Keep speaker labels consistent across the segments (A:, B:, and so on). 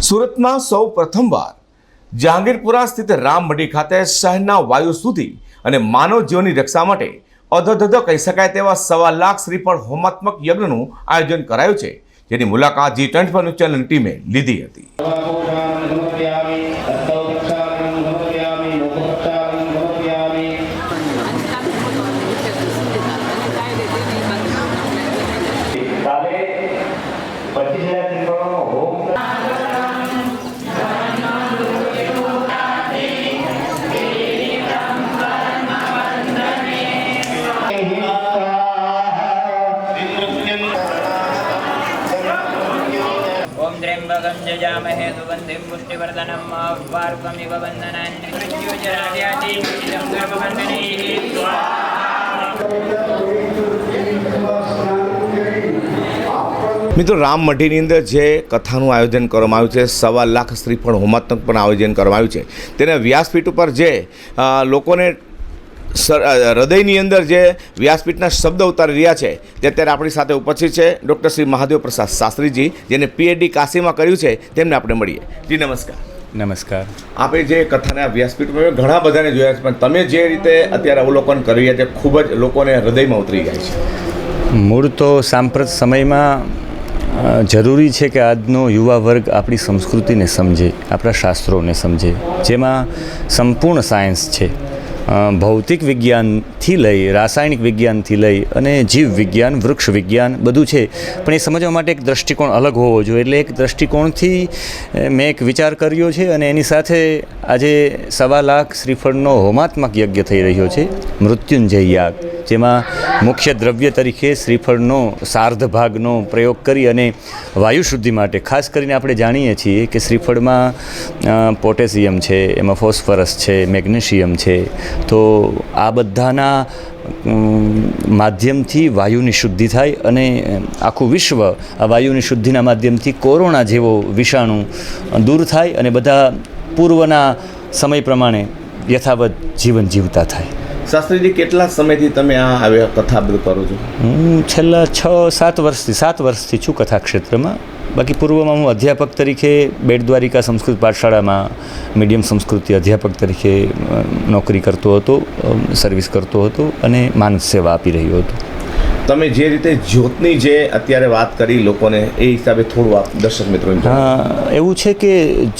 A: સુરતમાં સૌ પ્રથમવાર જહાંગીરપુરા સ્થિત રામમઢી ખાતે શહેરના વાયુ સુધી અને માનવ જીવનની રક્ષા માટે અધધધ કહી શકાય તેવા સવા લાખ શ્રીફળ હોમાત્મક યજ્ઞનું આયોજન કરાયું છે, જેની મુલાકાત જી ટ્વેન્ટી ન્યૂઝ ચેનલની ટીમે લીધી હતી.
B: त्र्यम्बकं जजामहे सुगन्धिं पुष्टिवर्धनं वारुकमिव बन्धनान् मृत्युजराव्याधिं गर्भबन्धनैः
A: મિત્રો રામમઢીની અંદર જે કથાનું આયોજન કરવામાં આવ્યું છે સવા લાખ શ્રીફળ હોમાત્મક પણ આયોજન કરવામાં આવ્યું છે તેને વ્યાસપીઠ ઉપર જે અ, લોકોને સર અ, હૃદયની અંદર જે વ્યાસપીઠના શબ્દ ઉતારી રહ્યા છે તે અત્યારે આપણી સાથે ઉપસ્થિત છે ડૉક્ટર શ્રી મહાદેવ પ્રસાદ શાસ્ત્રીજી જેને પીએચડી કાશીમાં કર્યું છે તેમને આપણે મળીએ. જી નમસ્કાર.
C: નમસ્કાર.
A: આપણે જે કથાને વ્યાસપીઠમાં ઘણા બધાને જોયા છે પણ તમે જે રીતે અત્યારે અવલોકન કરી રહ્યા છે ખૂબ જ લોકોને હૃદયમાં ઉતરી જાય છે.
C: મૂળ તો સાંપ્રત સમયમાં જરૂરી છે કે આજનો યુવા વર્ગ આપણી સંસ્કૃતિને સમજે આપણા શાસ્ત્રોને સમજે જેમાં સંપૂર્ણ સાયન્સ છે. ભૌતિક વિજ્ઞાનથી લઈ, રાસાયણિક વિજ્ઞાનથી લઈ અને જીવ વિજ્ઞાન, વૃક્ષ વિજ્ઞાન બધું છે. પણ એ સમજવા માટે એક દ્રષ્ટિકોણ અલગ હોવો જોઈએ. એટલે એક દ્રષ્ટિકોણથી મેં એક વિચાર કર્યો છે અને એની સાથે આજે સવા લાખ શ્રીફળનો હોમાત્મક યજ્ઞ થઈ રહ્યો છે, મૃત્યુંજય યાગ. જેમાં મુખ્ય દ્રવ્ય તરીકે શ્રીફળનો સાર્ધ ભાગનો પ્રયોગ કરી અને વાયુ શુદ્ધિ માટે, ખાસ કરીને આપણે જાણીએ છીએ કે શ્રીફળમાં પોટેશિયમ છે, એમાં ફોસ્ફરસ છે, મેગ્નેશિયમ છે તો આ બધાના માધ્યમથી વાયુની શુદ્ધિ થાય અને આખું વિશ્વ આ વાયુની શુદ્ધિના માધ્યમથી કોરોના જેવો વિષાણુ દૂર થાય અને બધા પૂર્વના સમય પ્રમાણે યથાવત જીવન જીવતા થાય.
A: શાસ્ત્રીજી કેટલા સમયથી તમે આ આવ્યા કથા બધું કરો છો?
C: હું છેલ્લા છ સાત વર્ષથી સાત વર્ષથી છું કથા ક્ષેત્રમાં બાકી પૂર્વમાં હું અધ્યાપક તરીકે બેટ દ્વારિકા સંસ્કૃત પાઠશાળામાં મીડિયમ સંસ્કૃતિ અધ્યાપક તરીકે નોકરી કરતો હતો સર્વિસ કરતો હતો અને માનસ સેવા આપી રહ્યો હતો.
A: તમે જે રીતે જ્યોતની જે અત્યારે વાત કરી લોકોને એ હિસાબે થોડું આપ દર્શક મિત્રો
C: હા એવું છે કે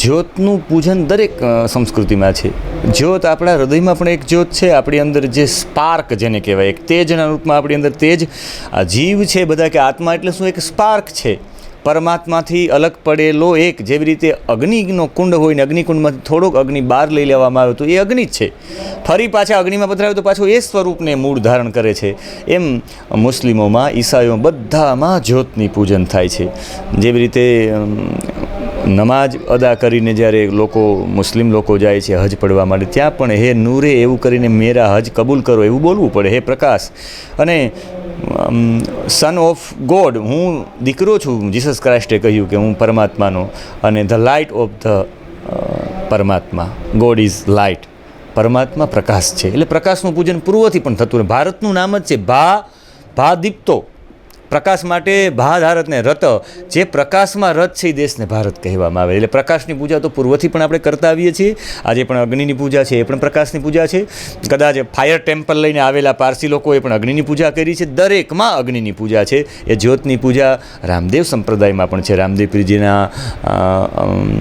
C: જ્યોતનું પૂજન દરેક સંસ્કૃતિમાં છે. જ્યોત આપણા હૃદયમાં પણ એક જ્યોત છે આપણી અંદર જે સ્પાર્ક જેને કહેવાય એક તેજના રૂપમાં આપણી અંદર તેજ આ જીવ છે બધા કે આત્મા એટલે શું એક સ્પાર્ક છે. પરમાત્માથી અલગ પડેલો એક જેવી રીતે અગ્નિનો કુંડ હોય ને અગ્નિકુંડમાંથી થોડોક અગ્નિ બહાર લઈ લેવામાં આવ્યો તો એ અગ્નિ જ છે. ફરી પાછા અગ્નિમાં પધરાવ્યો તો પાછું એ સ્વરૂપને મૂળ ધારણ કરે છે. એમ મુસ્લિમોમાં, ઈસાઈઓમાં બધામાં જ્યોતની પૂજન થાય છે. જેવી રીતે નમાજ અદા કરીને જ્યારે લોકો, મુસ્લિમ લોકો જાય છે હજ પડવા માટે, ત્યાં પણ હે નૂરે એવું કરીને મેરા હજ કબૂલ કરો, એવું બોલવું પડે. હે પ્રકાશ. અને સન ઓફ ગોડ હું દીકરો છું જીસસ ક્રાઇસ્ટે કહ્યું કે હું પરમાત્માનો અને ધ લાઇટ ઓફ ધ પરમાત્મા. ગોડ ઇઝ લાઇટ પરમાત્મા પ્રકાશ છે. એટલે પ્રકાશનું પૂજન પૂર્વથી પણ થતું ભારતનું નામ જ છે ભા ભા દીપ્તો પ્રકાશ માટે ભારતને રત જે પ્રકાશમાં રત છે એ દેશને ભારત કહેવામાં આવે એટલે પ્રકાશની પૂજા તો પૂર્વથી પણ આપણે કરતા આવીએ છીએ. આજે પણ અગ્નિની પૂજા છે એ પણ પ્રકાશની પૂજા છે. કદાચ ફાયર ટેમ્પલ લઈને આવેલા પારસી લોકોએ પણ અગ્નિની પૂજા કરી છે. દરેકમાં અગ્નિની પૂજા છે. એ જ્યોતની પૂજા રામદેવ સંપ્રદાયમાં પણ છે. રામદેવપીરજીના અ, અમ,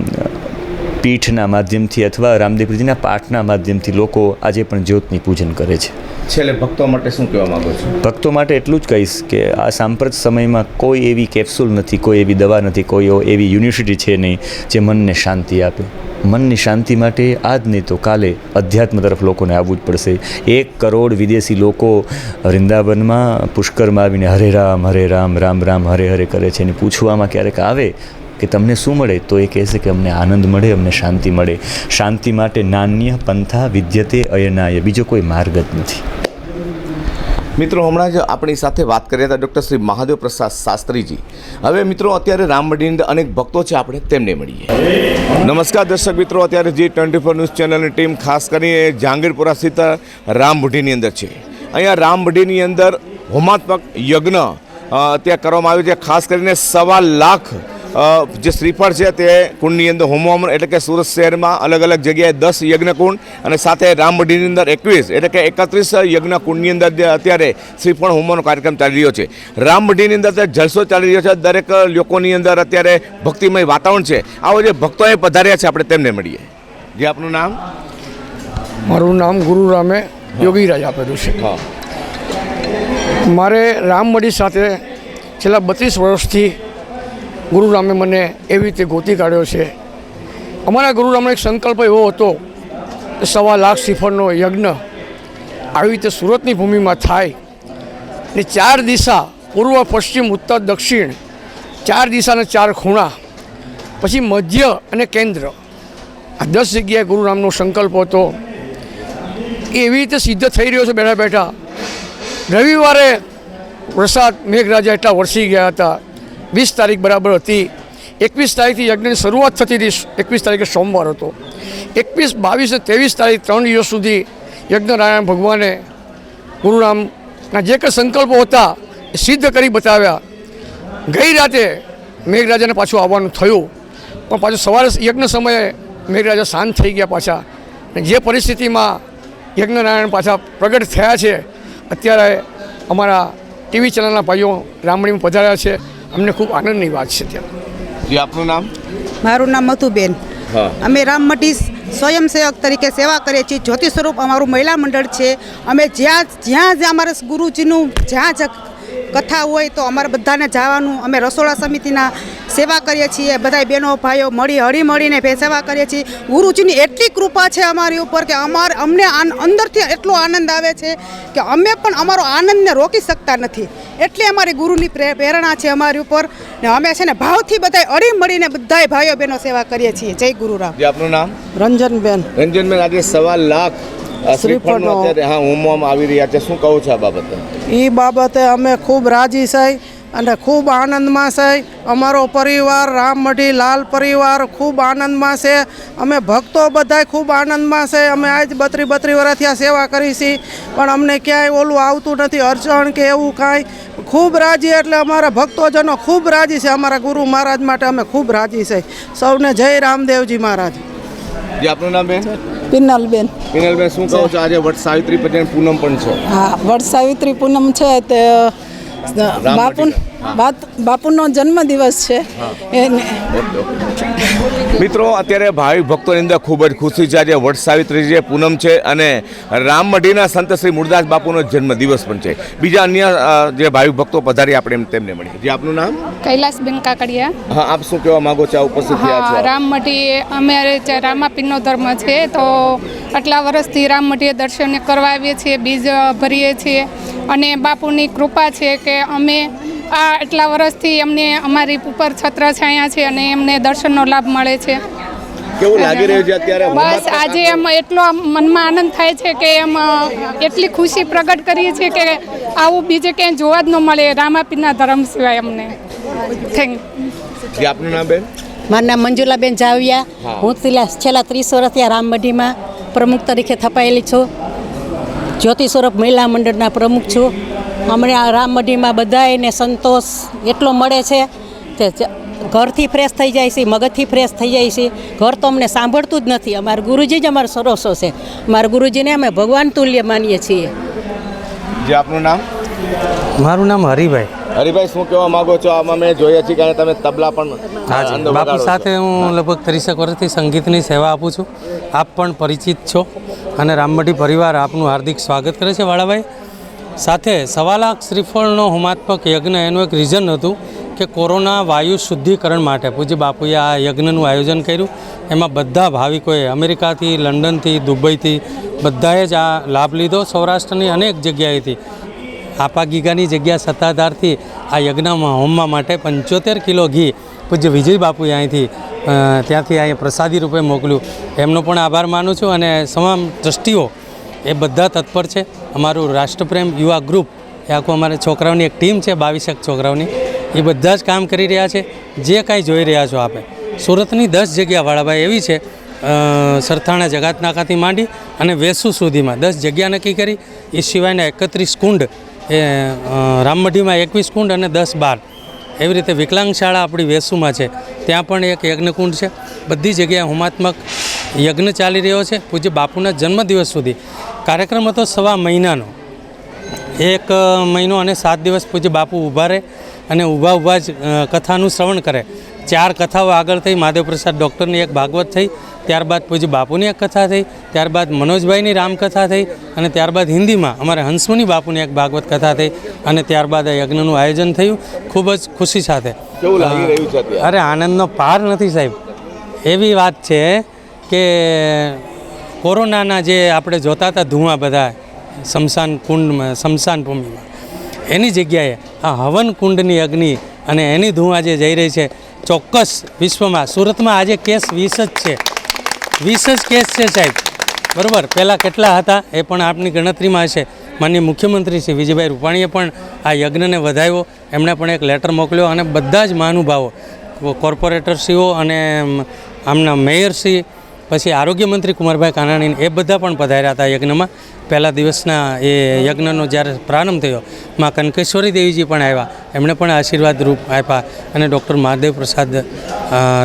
C: પીઠના માધ્યમથી અથવા રામદેવજીના પાઠના માધ્યમથી લોકો આજે પણ જ્યોતની પૂજન કરે છે.
A: છેલ્લે ભક્તો માટે શું કહેવા માંગો છો?
C: ભક્તો માટે એટલું જ કહીશ કે આ સાંપ્રત સમયમાં કોઈ એવી કેપ્સ્યુલ નથી કોઈ એવી દવા નથી કોઈ એવી યુનિવર્સિટી છે નહીં જે મનને શાંતિ આપે. મનની શાંતિ માટે આજ નહીં તો કાલે અધ્યાત્મ તરફ લોકોને આવવું જ પડશે. એક કરોડ વિદેશી લોકો વૃંદાવનમાં પુષ્કરમાં આવીને હરે રામ હરે રામ રામ રામ હરે હરે કરે છે. અને પૂછવામાં ક્યારેક આવે કે તમને શું મળે? તો એ કહેશે કે અમને આનંદ મળે, અમને શાંતિ મળે. શાંતિ માટે નાન્ય પંથા વિદ્યતે અયનાય. બીજો કોઈ માર્ગ જ નથી.
A: મિત્રો, હમણાં જ આપણી સાથે વાત કર્યા હતા ડૉક્ટર શ્રી મહાદેવ પ્રસાદ શાસ્ત્રીજી. હવે મિત્રો, અત્યારે રામ અંદર અનેક ભક્તો છે, આપણે તેમને મળીએ. નમસ્કાર દર્શક મિત્રો, અત્યારે જે ટ્વેન્ટી ફોર ન્યૂઝ ચેનલની ટીમ ખાસ કરીને જહાંગીરપુરા સ્થિત રામબુઢીની અંદર છે. અહીંયા રામબુઢીની અંદર હોમાત્મક યજ્ઞ ત્યાં કરવામાં આવ્યું છે, ખાસ કરીને સવા લાખ જે શ્રીફળ છે તે કુંડની અંદર હોમવામાં એટલે કે સુરત શહેરમાં અલગ અલગ જગ્યાએ દસ યજ્ઞકુંડ અને સાથે રામમઢીની અંદર એકવીસ એટલે કે એકત્રીસ યજ્ઞકુંડની અંદર જે અત્યારે શ્રીફળ હોમવાનો કાર્યક્રમ ચાલી રહ્યો છે. રામમઢીની અંદર જલસો ચાલી રહ્યો છે. દરેક લોકોની અંદર અત્યારે ભક્તિમય વાતાવરણ છે. આવો જે ભક્તો અહીં પધાર્યા છે આપણે તેમને મળીએ. જે આપનું નામ?
D: મારું નામ ગુરુરામે યોગીરાજ આપેલું છે. મારે રામમઢી સાથે છેલ્લા બત્રીસ વર્ષથી ગુરુરામે મને એવી રીતે ગોતી કાઢ્યો છે. અમારા ગુરુરામનો એક સંકલ્પ એવો હતો કે સવા લાખ શિફળનો યજ્ઞ આવી રીતે સુરતની ભૂમિમાં થાય ને ચાર દિશા, પૂર્વ, પશ્ચિમ, ઉત્તર, દક્ષિણ, ચાર દિશાના ચાર ખૂણા, પછી મધ્ય અને કેન્દ્ર. આ દસ જગ્યાએ ગુરુરામનો સંકલ્પ હતો. એ એવી રીતે સિદ્ધ થઈ રહ્યો છે બેઠા બેઠા. રવિવારે વરસાદ મેઘરાજા એટલા વરસી ગયા હતા વીસ તારીખ બરાબર હતી. એકવીસ તારીખથી યજ્ઞની શરૂઆત થતી હતી. એકવીસ તારીખે સોમવાર હતો. એકવીસ, બાવીસ અને ત્રેવીસ તારીખ ત્રણ દિવસ સુધી યજ્ઞનારાયણ ભગવાને ગુરુરામના જે કંઈ સંકલ્પો હતા એ સિદ્ધ કરી બતાવ્યા. ગઈ રાતે મેઘરાજાને પાછું આવવાનું થયું. પણ પાછું સવારે યજ્ઞ સમયે મેઘરાજા શાંત થઈ ગયા પાછા. જે પરિસ્થિતિમાં યજ્ઞનારાયણ પાછા પ્રગટ થયા છે, અત્યારે અમારા ટીવી ચેનલના ભાઈઓ રામણીમાં પધાર્યા છે. અમને ખૂબ આનંદની વાત છે ત્યાં.
A: જે આપનું નામ?
E: મારું નામ મધુબેન.
A: હા.
E: અમે રામમટી સ્વયંસેવક તરીકે સેવા કરીએ છીએ. જ્યોતિ સ્વરૂપ અમારું મહિલા મંડળ છે. અમે જ્યાં જ્યાં જ્યાં અમારા ગુરુજીનું જ્યાં જ કથા હોય તો અમારે બધાને જવાનું. અમે રસોડા સમિતિના સેવા કરીએ છીએ. બધાય બહેનો ભાઈઓ મળી હળી મળીને ભે સેવા કરીએ છીએ. ગુરુજીની એટલી કૃપા છે અમારી ઉપર કે અમાર અમને અંદરથી એટલો આનંદ આવે છે કે અમે પણ અમારો આનંદને રોકી શકતા નથી. એટલી અમારી ગુરુની પ્રે- પ્રેરણા છે અમારી ઉપર. ને અમે છે ને ભાવથી બધાય અળી મળીને બધાય ભાઈઓ બહેનો સેવા કરીએ છીએ. જય ગુરુરામ.
A: જે આપનું નામ?
F: રંજનબેન.
A: રંજનબેન આજે સવા લાખ શ્રીફળનો. અત્યારે હા હોમવામાં આવી રહ્યા છે. શું કહું છો આ બાબતે?
F: એ બાબતે અમે ખૂબ રાજી છે અને ખૂબ આનંદમાં છે. અમારો પરિવાર રામમઢી લાલ પરિવાર ખૂબ આનંદમાં છે. અમે ભક્તો બધાય ખૂબ આનંદમાં છે. અમે આજ બત્રી બત્રી વર્ષથી આ સેવા કરી છીએ પણ અમને ક્યાંય ઓલું આવતું નથી અડચણ કે એવું કાંઈ. ખૂબ રાજી એટલે અમારા ભક્તોજનો ખૂબ રાજી છે. અમારા ગુરુ મહારાજ માટે અમે ખૂબ રાજી છે. સૌને જય રામદેવજી મહારાજ.
A: જે આપનું નામ બેન?
G: પિનલબેન.
A: પિનલબેન શું કહો છો? આજે વટ સાવિત્રી પૂનમ પણ છે.
G: હા વટ સાવિત્રી પૂનમ છે. તે બાપુ બાત- બાપુનો જન્મદિવસ છે.
A: મિત્રો અત્યારે ભાવિક ભક્તોની અંદર ખૂબ જ ખુશી છે. આજે વટ સાવિત્રી છે પૂનમ છે અને રામમઢીના સંત શ્રી મુરદાસ બાપુનો જન્મદિવસ પણ છે. બીજા અન્ય જે ભાવિક ભક્તો પધારી આપણે એમ તેમને મળીએ. જે આપનું નામ?
H: કૈલાસબેન કાકડિયા.
A: હા આપ શું કહેવા માંગો છો? આ ઉપસ્થિત થયા છો?
H: રામમઢી અમારે રામાપીરનો ધર્મ છે તો આટલા વર્ષથી રામમઢીએ દર્શન કરવા આવીએ છીએ બીજ ભરીએ છીએ. અને બાપુની કૃપા છે કે અમે આ આટલા વર્ષથી અમને અમારી ઉપર છત્ર છાયા છે અને એમને દર્શનનો લાભ મળે છે.
A: કેવું લાગી રહ્યું છે અત્યારે
H: બસ આજે એમ એટલો આમ મનમાં આનંદ થાય છે કે એમ એટલી ખુશી પ્રગટ કરીએ છીએ કે આવું બીજે ક્યાંય જોવા જ ન મળે રામાપીરના ધર્મ સિવાય અમને. થેન્ક
A: જે આપનું નામ બેન?
I: મારું નામ મંજુલાબેન જાવિયા.
A: હું.
I: છેલ્લા છેલ્લા ત્રીસ વર્ષથી આ રામબઢીમાં પ્રમુખ તરીકે થપાયેલી છું. જ્યોતિ સ્વરૂપ મહિલા મંડળના પ્રમુખ છું. અમને આ રામમઢીમાં બધાને સંતોષ એટલો મળે છે કે ઘરથી ફ્રેશ થઈ જાય છે મગજથી ફ્રેશ થઈ જાય છે. ઘર તો અમને સાંભળતું જ નથી. અમારા ગુરુજી જ અમારો સરોસો છે. અમારા ગુરુજીને અમે ભગવાન તુલ્ય માનીએ છીએ.
A: જે આપનું નામ?
J: મારું નામ હરિભાઈ.
A: હરિભાઈ શું કહેવા માંગો છો? આમાં મેં જોઈએ છીએ કે તમે તબલા પણ
J: હાજી બાપુ સાથે હું. લગભગ ત્રીસેક વર્ષથી સંગીતની સેવા આપું છું. આપ પણ પરિચિત છો. અને રામમઢી પરિવાર આપનું હાર્દિક સ્વાગત કરે છે વાળાભાઈ. સાથે સવા લાખ શ્રીફળનો હોમાત્મક યજ્ઞ એનું એક રીઝન હતું કે કોરોના વાયુ શુદ્ધિકરણ માટે. પૂજ્ય બાપુએ આ યજ્ઞનું આયોજન કર્યું. એમાં બધા ભાવિકોએ અમેરિકાથી, લંડનથી, દુબઈથી બધાએ જ આ લાભ લીધો. સૌરાષ્ટ્રની અનેક જગ્યાએથી આપા ગીગાની જગ્યા સત્તાધારથી આ યજ્ઞમાં હોમવા માટે પંચોતેર કિલો ઘી પૂજ્ય વિજય બાપુએ અહીંથી ત્યાંથી અહીંયા પ્રસાદી રૂપે મોકલ્યું. એમનો પણ આભાર માનું છું અને તમામ ટ્રસ્ટીઓ એ બધા તત્પર છે. અમારું રાષ્ટ્રપ્રેમ યુવા ગ્રુપ, એ આખું અમારે છોકરાઓની એક ટીમ છે, બાવીસેક છોકરાઓની. એ બધા જ કામ કરી રહ્યા છે. જે કાંઈ જોઈ રહ્યા છો આપે. સુરતની દસ જગ્યા વાળાભાઈ એવી છે સરથાણા જગાત નાકાથી માંડી અને વેસુ સુધીમાં. દસ જગ્યા નક્કી કરી. એ સિવાયના એકત્રીસ કુંડ, એ રામમઢીમાં એકવીસ કુંડ અને દસ બાર. એવી રીતે વિકલાંગ શાળા આપણી વેસુમાં છે. ત્યાં પણ એક યજ્ઞકુંડ છે. બધી જગ્યાએ હોમાત્મક યજ્ઞ ચાલી રહ્યો છે. પૂજ્ય બાપુના જન્મદિવસ સુધી. કાર્યક્રમ હતો સવા મહિનાનો. એક મહિનો અને સાત દિવસ પૂજ્ય બાપુ ઊભા રહે અને ઊભા ઊભા જ કથાનું શ્રવણ કરે. ચાર કથાઓ આગળ થઈ મહાદેવ પ્રસાદ ડૉક્ટરની એક ભાગવત થઈ ત્યારબાદ પૂજ્ય બાપુની એક કથા થઈ ત્યારબાદ મનોજભાઈની રામકથા થઈ અને ત્યારબાદ હિન્દીમાં અમારે હંસમુની બાપુની એક ભાગવત કથા થઈ અને ત્યારબાદ આ યજ્ઞનું આયોજન થયું ખૂબ જ ખુશી સાથે? અરે આનંદનો પાર નથી સાહેબ. એવી વાત છે કે કોરોનાના જે આપણે જોતા હતા ધુઆ બધા શમશાન કુંડમાં શમશાન ભૂમિમાં, એની જગ્યાએ આ હવન કુંડની અગ્નિ અને એની ધુઆ જે જઈ રહી છે, ચોક્કસ વિશ્વમાં, સુરતમાં આજે કેસ વીસ જ છે. વીસ જ કેસ છે સાહેબ. બરાબર, પહેલાં કેટલા હતા એ પણ આપની ગણતરીમાં હશે. માનનીય મુખ્યમંત્રી શ્રી વિજયભાઈ રૂપાણીએ પણ આ યજ્ઞને વધાવ્યો. એમણે પણ એક લેટર મોકલ્યો અને બધા જ મહાનુભાવો, કોર્પોરેટરશ્રીઓ અને આમના મેયરશ્રી પછી આરોગ્ય મંત્રી કુમારભાઈ કાનાણી એ બધા પણ પધાર્યા હતા યજ્ઞમાં. પહેલા દિવસના એ યજ્ઞનો જ્યારે પ્રારંભ થયો, માં કનકેશ્વરી દેવીજી પણ આવ્યા. એમણે પણ આશીર્વાદ રૂપ આપ્યા અને ડૉક્ટર મહાદેવ પ્રસાદ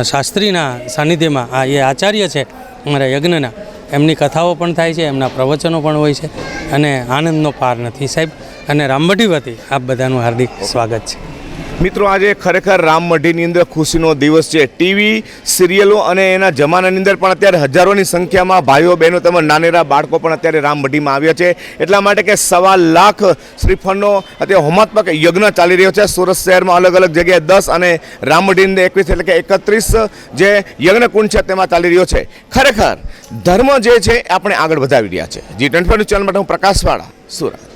J: શાસ્ત્રીના સાનિધ્યમાં આ એ આચાર્ય છે અમારા યજ્ઞના, એમની કથાઓ પણ થાય છે, એમના પ્રવચનો પણ હોય છે અને આનંદનો પાર નથી સાહેબ. અને રામભટી વતી આપ બધાનું હાર્દિક સ્વાગત છે.
A: મિત્રો, આજે ખરેખર રામમઢીની અંદર ખુશીનો દિવસ છે. ટીવી સિરિયલો અને એના જમાનાની અંદર પણ અત્યારે હજારોની સંખ્યામાં ભાઈઓ, બહેનો તેમજ નાનેરા બાળકો પણ અત્યારે રામ મઢીમાં આવ્યા છે. એટલા માટે કે સવા લાખ શ્રીફળનો અત્યારે હોમાત્મક યજ્ઞ ચાલી રહ્યો છે. સુરત શહેરમાં અલગ અલગ જગ્યાએ દસ અને રામમઢીની અંદર એકવીસ એટલે કે એકત્રીસ જે યજ્ઞકુંડ છે તેમાં ચાલી રહ્યો છે. ખરેખર ધર્મ જે છે આપણે આગળ વધાવી રહ્યા છે. જી ટ્વેન્ટી ચેનલ માટે હું પ્રકાશવાળા સુરત.